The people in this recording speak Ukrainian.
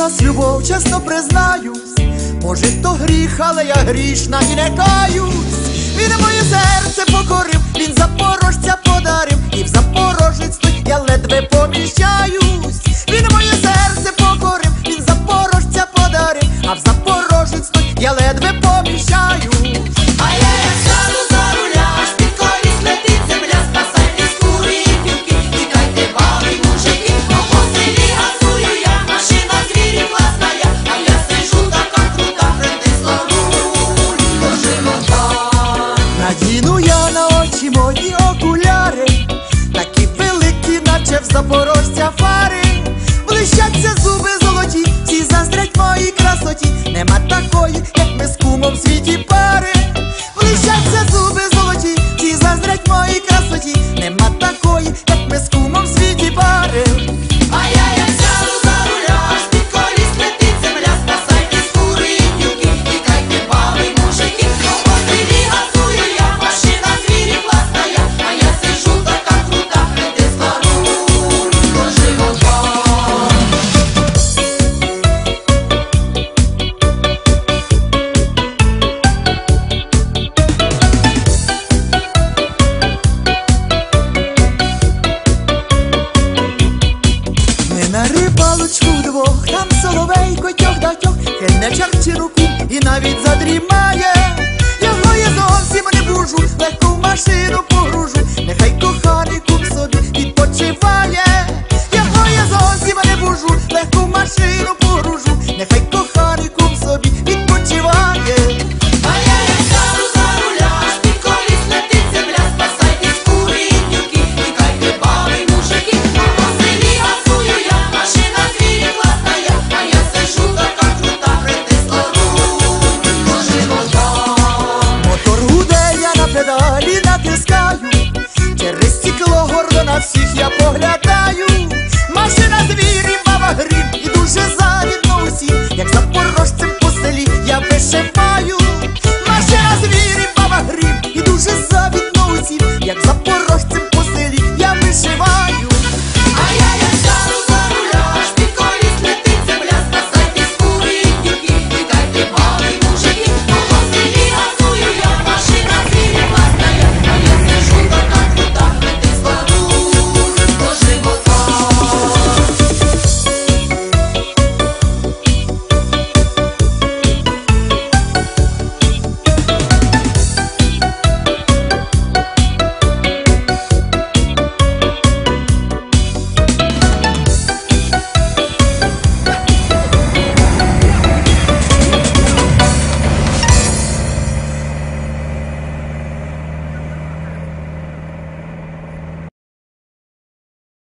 нас любов, чесно признаюсь. Може, то гріх, але я грішна і не каюсь. Він моє серце покорив, він запорожця подарив, і в запорожець я ледве поміщаюсь. Наче в запорожця фари. Блищаться зуби золоті, всі заздрять моїй красоті. Нема такої, як ми з кумом в світі рибалочку вдвох, там соловей котьох да тьох, хильне чарчі руку і навіть задрімає. Його я зовсім не бужу, легко в машину погружу, нехай коханий кум собі відпочиває. Його я зовсім не бужу, легко в машину погружу, нехай всіх я поглядаю. Машина звірі, баба грім, і дуже завідно усім, як запорожцем по селі я вишиваю.